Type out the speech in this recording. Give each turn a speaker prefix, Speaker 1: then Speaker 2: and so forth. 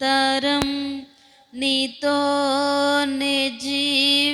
Speaker 1: తరం నీతోనే జీవించాలనే